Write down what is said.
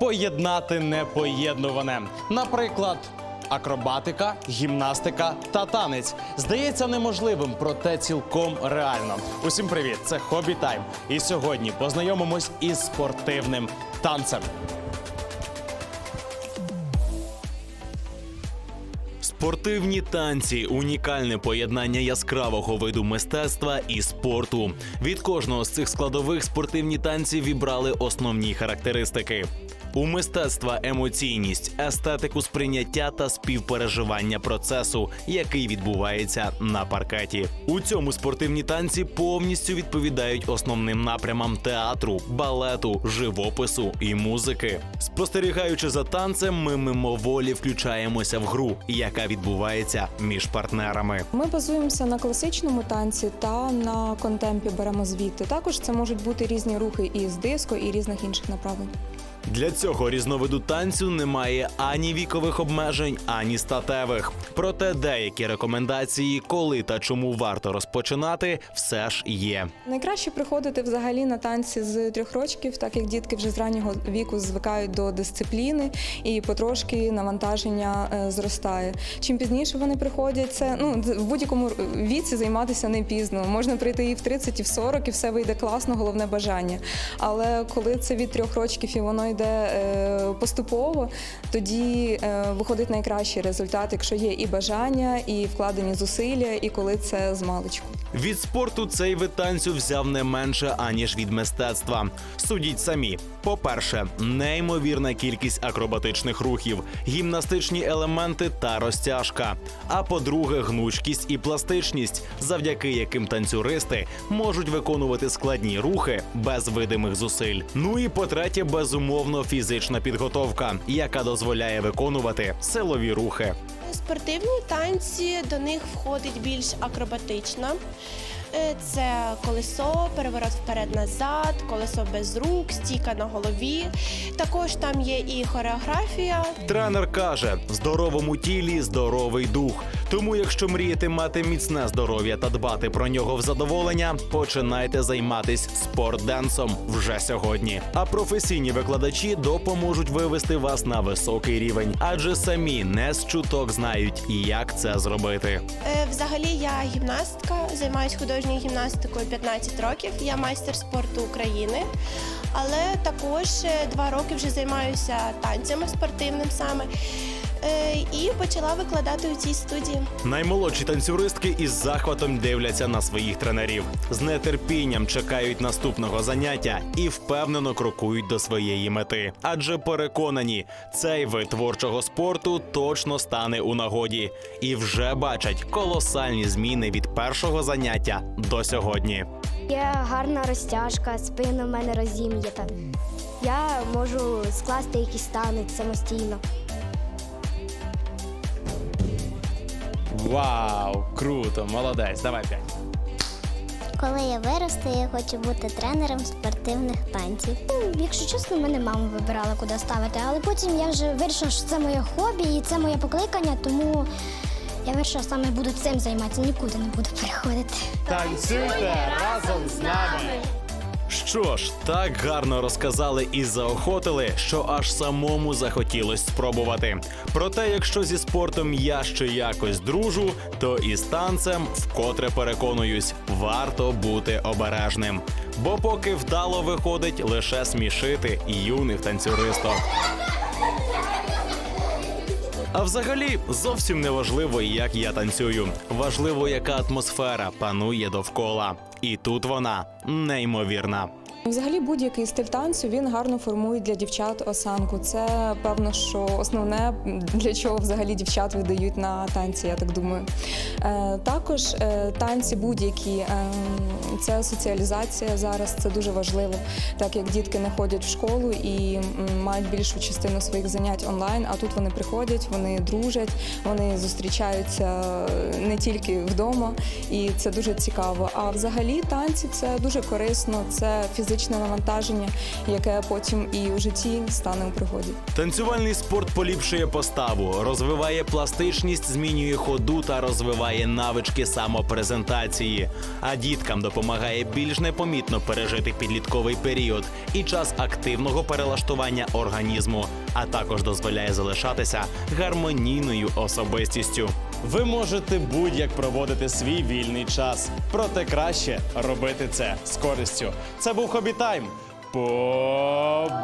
поєднати непоєднуване. Наприклад. Акробатика, гімнастика та танець здається неможливим, проте цілком реально. Усім привіт! Це Хобі Тайм. І сьогодні познайомимось із спортивним танцем. Спортивні танці унікальне поєднання яскравого виду мистецтва і спорту. Від кожного з цих складових спортивні танці вібрали основні характеристики. У мистецтва емоційність, естетику сприйняття та співпереживання процесу, який відбувається на паркеті. У цьому спортивні танці повністю відповідають основним напрямам театру, балету, живопису і музики. Спостерігаючи за танцем, ми мимоволі включаємося в гру, яка відбувається між партнерами. Ми базуємося на класичному танці та на контемпі беремо звідти. Також це можуть бути різні рухи і з диско, і різних інших направлень. Для цього різновиду танцю немає ані вікових обмежень, ані статевих. Проте деякі рекомендації, коли та чому варто розпочинати, все ж є. Найкраще приходити взагалі на танці з трьох років, так як дітки вже з раннього віку звикають до дисципліни і потрошки навантаження е, зростає. Чим пізніше вони приходять, це ну в будь-якому віці займатися не пізно. Можна прийти і в 30, і в 40, і все вийде класно, головне бажання. Але коли це від трьох років і воно йде е, поступово, тоді е, виходить найкращий результат, якщо є і бажання, і вкладені зусилля, і коли це з маличку. Від спорту цей вид танцю взяв не менше аніж від мистецтва. Судіть самі. По-перше, неймовірна кількість акробатичних рухів, гімнастичні елементи та розтяжка. А по-друге, гнучкість і пластичність, завдяки яким танцюристи можуть виконувати складні рухи без видимих зусиль. Ну і по-третє, безумовно, фізична підготовка, яка дозволяє виконувати силові рухи. Спортивні танці до них входить більш акробатично. Е, Це колесо, переворот вперед-назад, колесо без рук, стійка на голові. Також там є і хореографія. Тренер каже: в здоровому тілі здоровий дух. Тому, якщо мрієте мати міцне здоров'я та дбати про нього в задоволення, починайте займатись спортденсом вже сьогодні. А професійні викладачі допоможуть вивести вас на високий рівень, адже самі не з чуток знають, як це зробити. Е, Взагалі я гімнастка, займаюся художньою гімнастикою 15 років. Я майстер спорту України. Але також е, два роки вже займаюся танцями спортивним саме. Е, І почала викладати у цій студії. Наймолодші танцюристки із захватом дивляться на своїх тренерів, з нетерпінням чекають наступного заняття і впевнено крокують до своєї мети. Адже переконані, цей вид творчого спорту точно стане у нагоді і вже бачать колосальні зміни від першого заняття до сьогодні. Є гарна розтяжка, спина в мене розім'ята. Я можу скласти якийсь танець самостійно. Вау, круто, молодець. Давай п'ять. Коли я виросту, я хочу бути тренером спортивних танців. Ну, Якщо чесно, мене мама вибирала, куди ставити, але потім я вже вирішила, що це моє хобі і це моє покликання, тому я вирішила саме буду цим займатися, нікуди не буду переходити. Танцюйте разом з нами. Що ж, так гарно розказали і заохотили, що аж самому захотілось спробувати. Проте, якщо зі спортом я ще якось дружу, то і з танцем вкотре переконуюсь, варто бути обережним. Бо поки вдало виходить лише смішити юних танцюристок. А взагалі зовсім не важливо, як я танцюю. Важливо, яка атмосфера панує довкола. І тут вона неймовірна. Взагалі, будь-який стиль танцю він гарно формує для дівчат осанку. Це певно, що основне для чого взагалі дівчат видають на танці, я так думаю. Е, також е, танці будь-які е, це соціалізація зараз. Це дуже важливо, так як дітки не ходять в школу і мають більшу частину своїх занять онлайн. А тут вони приходять, вони дружать, вони зустрічаються не тільки вдома, і це дуже цікаво. А взагалі танці це дуже корисно, це фізична фізичне навантаження, яке потім і у житті стане у пригоді. Танцювальний спорт поліпшує поставу, розвиває пластичність, змінює ходу та розвиває навички самопрезентації. А діткам допомагає більш непомітно пережити підлітковий період і час активного перелаштування організму, а також дозволяє залишатися гармонійною особистістю. Ви можете будь-як проводити свій вільний час, проте краще робити це з користю. Це був Хобі Тайм. Побачимось!